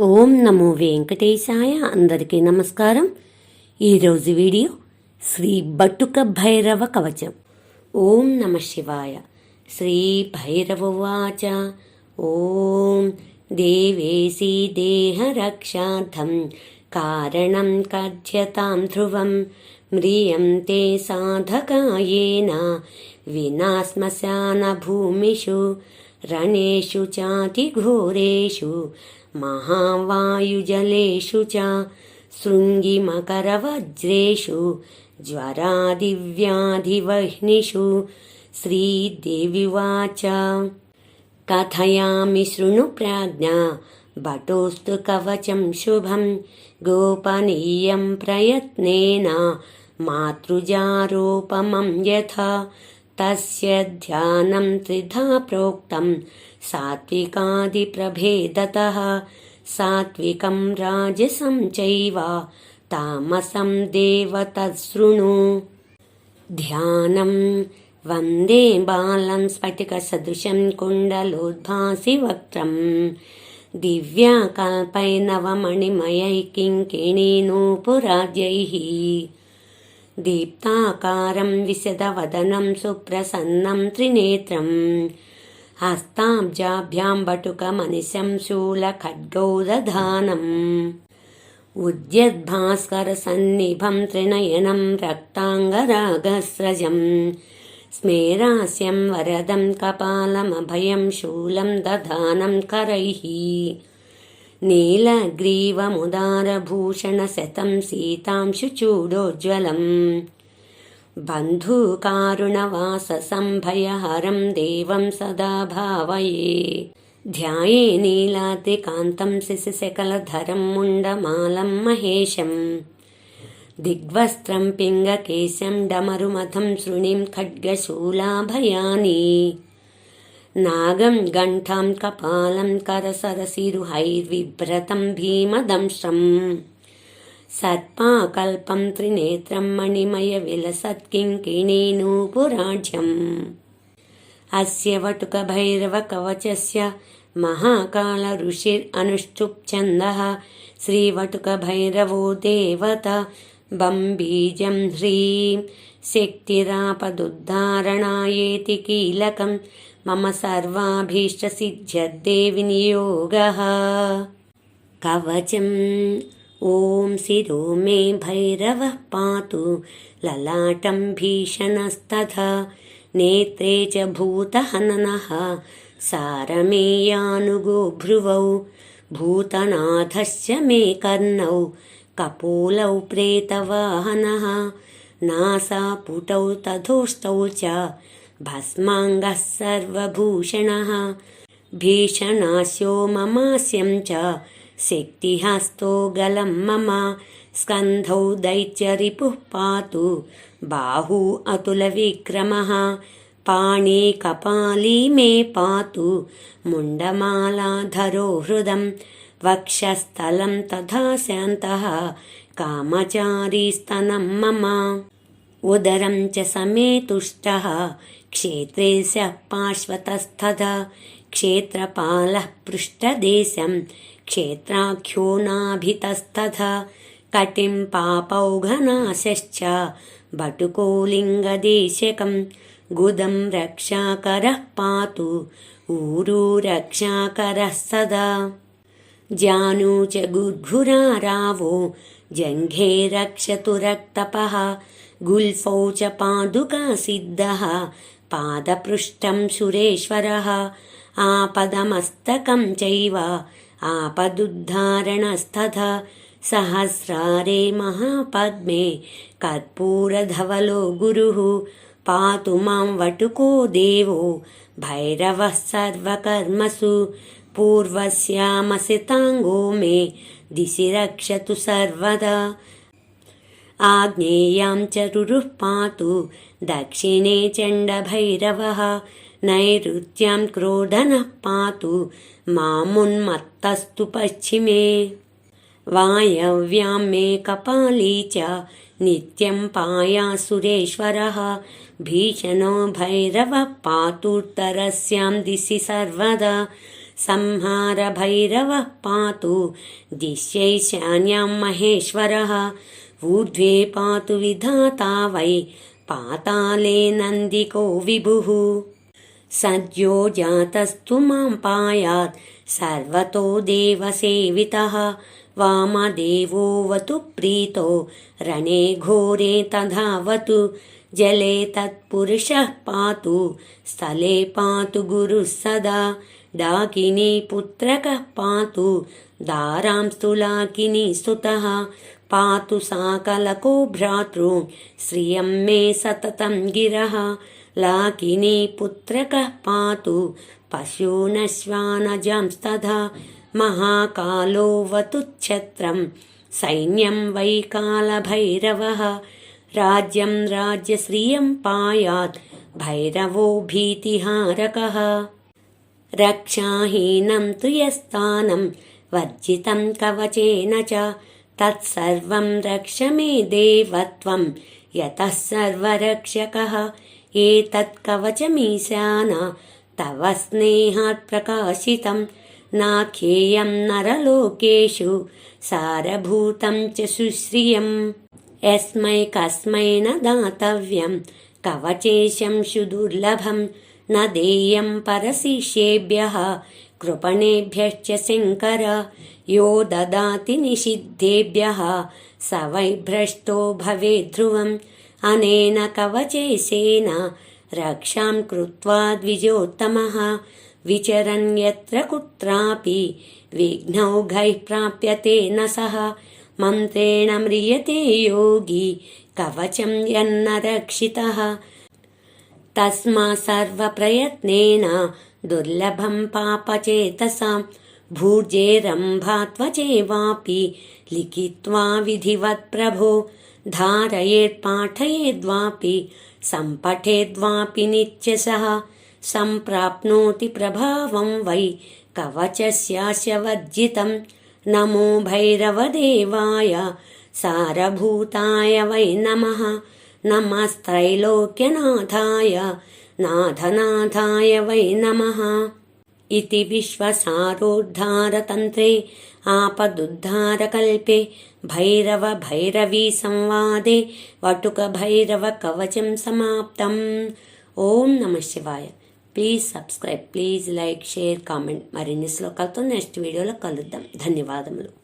ఓం నమో వెంకటేశాయ అందరికీ నమస్కారం. ఈరోజు వీడియో శ్రీ బటుక భైరవ కవచం. ఓం నమ శివాయ. శ్రీ భైరవ వాచ. ఓం దేవేసి దేహరక్షార్థం. కారణం కథ్యతాం ధ్రువం. మ్రియం తే సాధకాయేన. వినా శ్మశానభూమిషు रणेषु चातिघोरेषु महावायुजलेषु च शृङ्गिमकरवज्रेषु ज्वरादिव्याधिवह्निषु श्रीदेव्युवाच कथयामि शृणु प्राज्ञा भटोस्तु कवचं शुभं गोपनीयं प्रयत्नेन मातृजारोपमं यथा तस्य ध्यानं त्रिधा प्रोक्तं सात्विकादिप्रभेदतः सात्विकं राजसं चैव तामसं देवतशृणु ध्यानं वन्दे बालं स्फटिकसदृशं कुण्डलोद्भासि वक्त्रम् दिव्याकल्पैनवमणिमयै किङ्किणीनूपुराज्यैः दीप्ताकारं विशदवदनं सुप्रसन्नं त्रिनेत्रम् हस्ताब्जाभ्यां बटुकमनिशं शूलखड्गौदधानम् उद्यद्भास्करसन्निभं त्रिनयनं रक्ताङ्गरागस्रजम् स्मेरास्यं वरदं कपालमभयं शूलं दधानं करैः नीलग्रीवमुदारभूषणशतं सीतांशुचूडोज्ज्वलम् बन्धुकारुणवाससम्भयहरं देवं सदा भावये ध्याये नीलातिकान्तं शिशिशकलधरं मुण्डमालं महेशम् दिग्वस्त्रं पिङ्गकेशं डमरुमथं शृणिं खड्गशूलाभयानि नागं गण्ठां कपालं करसरसिरुहैर्विभ्रतं भीमदंष्ट्रम् सर्पाकल्पं त्रिनेत्रं मणिमयविलसत्किङ्किणीनूपुराढ्यम् अस्य वटुकभैरवकवचस्य महाकालऋषिरनुष्ठुप्छन्दः श्रीवटुकभैरवो देवता बम्बीजं ह्रीं शक्तिरापदुद्धारणायेति कीलकं मम सर्वाभीष्टसिद्ध्यर्दे विनियोगः कवचम् ॐ शिरो मे भैरवः पातु ललाटं भीषणस्तथा नेत्रे च भूतहननः सारमेयानुगो भ्रुवौ भूतनाथश्च मे कर्णौ कपोलौ प्रेतवाहनः नासापुटौ तथोष्टौ च भस्माङ्गः सर्वभूषणः भीषणास्यो ममास्यं च शक्तिहस्तो गलं मम स्कन्धौ दैत्यरिपुः पातु बाहू अतुलविक्रमः पाणे कपाली मे पातु मुण्डमालाधरो हृदं వక్షస్థలం తథా శాంత కామచారీ స్తనం మమ. ఉదరం చ సమే తుష్ట క్షేత్రే పార్శ్వతస్థ క్షేత్రపాల పృష్ఠదేశం క్షేత్రాఖ్యో నాభితస్థ కటిం పాపౌఘనాశ్చ బటుకోలింగదేశకం గుదం రక్షాకరः పాతు ఊరు రక్షాకరः సదా. జానూ చ గుద్భురారావో జంఘే రక్షతు రక్తపః గుల్ఫౌ చ పాదుకా సిద్ధः పాదపృష్టం సురేశ్వరः ఆపదమస్తకం చైవ ఆపదుద్ధారణస్తథ సహస్రారే మహాపద్మే కర్పూరధవలో గురుः పాతు మాం వటుకో దేవో భైరవः సర్వకర్మసు पूर्वस्यामसिताङ्गो मे दिशि रक्षतु सर्वदा आग्नेयां च रुरुः पातु दक्षिणे चण्डभैरवः नैऋत्यां क्रोधनः पातु मामुन्मत्तस्तु पश्चिमे वायव्यां मे कपाली च नित्यं पायासुरेश्वरः भीषणो भैरवः पातुत्तरस्यां दिशि सर्वदा संहारभैरवः पातु दिश्यैशान्यां महेश्वरः ऊर्ध्वे पातु विधाता वै पाताले नन्दिको विभुः सद्यो जातस्तु मां पायात् सर्वतो देवसेवितः वामदेवोऽवतु प्रीतो रणे घोरे तथावतु जले तत्पुरुषः पातु स्थले पातु गुरुः सदा దాకిని పుత్రక పాతు దారాంస్తులాకిని స్తుత పాతు సాకలకో భ్రాతృ శ్రియం మే సతతం గిర లాకిని పుత్రక పాతు పశూనశ్వానజంస్తథా మహాకాలో వతుఛత్రం సైన్యం వైకాలభైరవ రాజ్యం రాజ్యశ్రియం పాయాత్ భైరవో భీతిహారకः. రక్షాహీనం తు యస్థానం వర్జితం కవచేన చ తత్సర్వం రక్ష మే దేవత్వం యతః సర్వరక్షకः ఏతత్ కవచమీశాన తవ స్నేహాత్ ప్రకాశితం నాఖేయం నరలోకేషు సారభూతం చ సుశ్రియం యస్మై కస్మై న దాతవ్యం కవచేశం సుదుర్లభం न देयं परशिष्येभ्यः कृपणेभ्यश्च शङ्कर यो ददाति निषिद्धेभ्यः स वै भ्रष्टो भवेत् ध्रुवम् अनेन कवचेशेन रक्षां कृत्वा द्विजोत्तमः विचरन् यत्र कुत्रापि विघ्नौघैः प्राप्यते न सः मन्त्रेण म्रियते योगी कवचं यन्न रक्षितः తస్మా సర్వప్రయత్నేన దుర్లభం పాపచేతసాం భూర్జేరంభాత్వచేవాపి లిఖిత్వా విధివత్ ప్రభో ధారయేత్ పాఠయేద్వాపి సంపఠేద్వాపి నిత్యశః సంప్రాప్నోతి ప్రభావం వై కవచస్యాశవర్జితం నమో భైరవదేవాయ సారభూతాయ వై నమః। నమస్త్రైలోక్యనాథాయ నాథనాథాయ వై నమ ఇది విశ్వసారోద్ధారతంత్రే ఆపదుద్ధారకల్పే భైరవ భైరవీ సంవాదే వటుక భైరవ కవచం సమాప్తం ఓం నమ శివాయ please subscribe please like share comment మరిన్ని శ్లోకాలతో నెక్స్ట్ వీడియోలో కలుద్దాం. ధన్యవాదములు.